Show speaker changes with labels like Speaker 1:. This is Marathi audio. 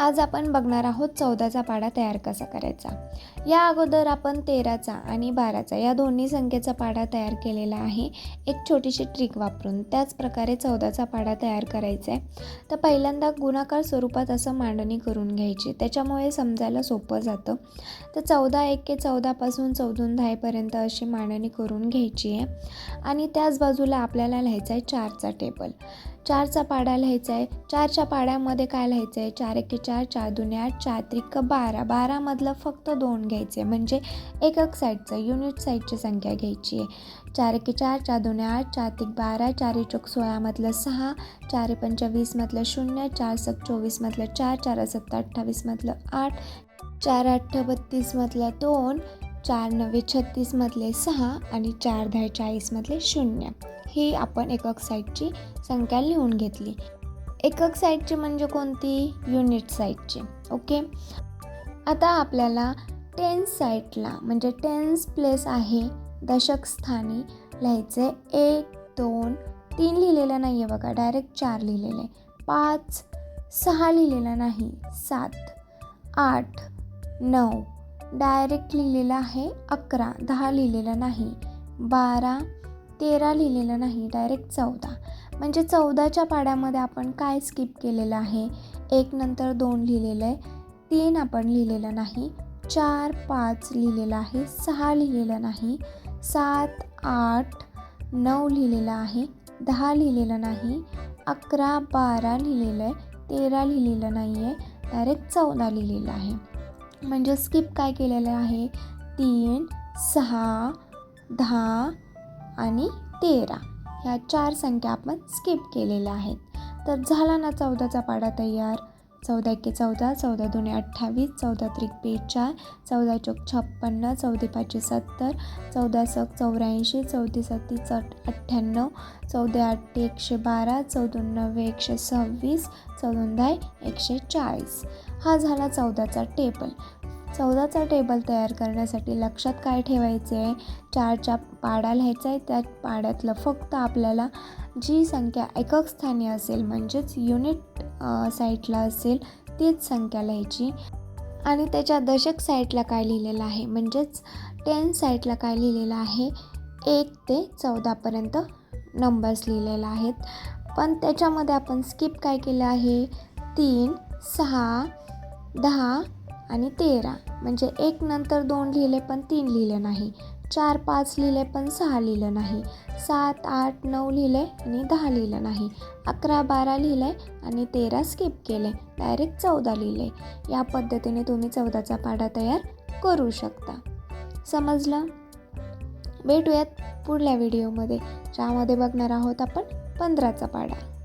Speaker 1: आज आपण बघणार आहोत चौदाचा पाडा तयार कसा करायचा. या अगोदर आपण तेराचा आणि बाराचा या दोन्ही संख्येचा पाडा तयार केलेला आहे. एक छोटीशी ट्रिक वापरून त्याच प्रकारे चौदाचा पाडा तयार करायचा आहे. तर पहिल्यांदा गुणाकार स्वरूपात असं मांडणी करून घ्यायची. त्याच्यामुळे समजायला सोपं जातं. तर चौदा एके चौदापासून चौदून दहापर्यंत अशी मांडणी करून घ्यायची आहे. आणि त्याच बाजूला आपल्याला लिहायचं आहे चारचा टेबल चारचा पाडा लिहायचा आहे. चारच्या पाड्यामध्ये काय लिहायचं आहे? चार एके चार चार दुने आठ चार त्रिक बारा. बारामधलं फक्त दोन घ्यायचे म्हणजे एकक साईडचं युनिट साईडची संख्या घ्यायची आहे. चार एके चार चार दुने आठ चार त्रिक बारा चार चौक सोळामधलं सहा चार पंचवीसमधलं शून्य चार सक चोवीसमधलं चार चार सत्त अठ्ठावीसमधलं आठ चार अठ्ठ बत्तीसमधलं दोन चार नव्वे छत्तीसमधले सहा आणि चार दहा चाळीसमधले शून्य. ही आपण एकक साईटची संख्या लिहून घेतली. एकक साईटची म्हणजे कोणती? युनिट साईटची. ओके? आता आपल्याला टेन्स साईटला म्हणजे टेन्स प्लेस आहे दशक स्थानी लिहायचे एक दोन तीन लिहिलेलं नाही आहे बघा डायरेक्ट चार लिहिलेलं. आहे पाच सहा लिहिलेलं नाही सात आठ नऊ डायरेक्ट लिहिलेलं आहे अकरा दहा लिहिलेलं नाही बारा तेरा लिहिलेलं नाही डायरेक्ट चौदा. म्हणजे चौदाच्या पाड्यामध्ये आपण काय स्किप केलेलं आहे? एक नंतर दोन लिहिलेलं आहे तीन आपण लिहिलेलं नाही चार पाच लिहिलेलं आहे सहा लिहिलेलं नाही सात आठ नऊ लिहिलेलं आहे दहा लिहिलेलं नाही अकरा बारा लिहिलेलं आहे तेरा लिहिलेलं नाही आहे डायरेक्ट चौदा लिहिलेलं आहे. म्हणजे स्किप काय केलेलं आहे? तीन सहा दहा आणि तेरा. ह्या चार संख्या आपण स्किप केलेल्या आहेत. तर झाला ना चौदाचा पाडा तयार. चौदा एके चौदा चौदा दोन्ही अठ्ठावीस चौदा त्रिक बेचाळ चौदा चौक छप्पन्न चौदे पाचशे सत्तर चौदा सक चौऱ्याऐंशी चौदी सत्ती चट अठ्ठ्याण्णव चौदा आठ एकशे बारा चौदोन नव्वे एकशे सव्वीस चौदोन दहा एकशे चाळीस. हा झाला चौदाचा टेबल चौदाचा टेबल तयार करण्यासाठी लक्षात काय ठेवायचे आहे चारच्या पाडा लिहायचा आहे त्या पाड्यातलं फक्त आपल्याला जी संख्या एकक स्थानी असेल म्हणजेच युनिट साईटला असेल तीच संख्या लिहायची. आणि त्याच्या दशक साईटला काय लिहिलेलं आहे? म्हणजेच टेन साईटला काय लिहिलेलं आहे? एक ते चौदापर्यंत नंबर्स लिहिलेला आहेत. पण त्याच्यामध्ये आपण स्किप काय केलं आहे? तीन सहा दहा आणि तेरा. म्हणजे एक नंतर दोन लिहिले पण तीन लिहिले नाही. चार पाच लिहिले पण सहा लिहिलं नाही. सात आठ नऊ लिहिले आणि दहा लिहिलं नाही. अकरा बारा लिहिले आणि तेरा स्किप केले. डायरेक्ट चौदा लिहिले. या पद्धतीने तुम्ही चौदाचा पाडा तयार करू शकता. समजलं? भेटूयात पुढल्या व्हिडिओमध्ये ज्यामध्ये बघणार आहोत आपण पंधराचा पाडा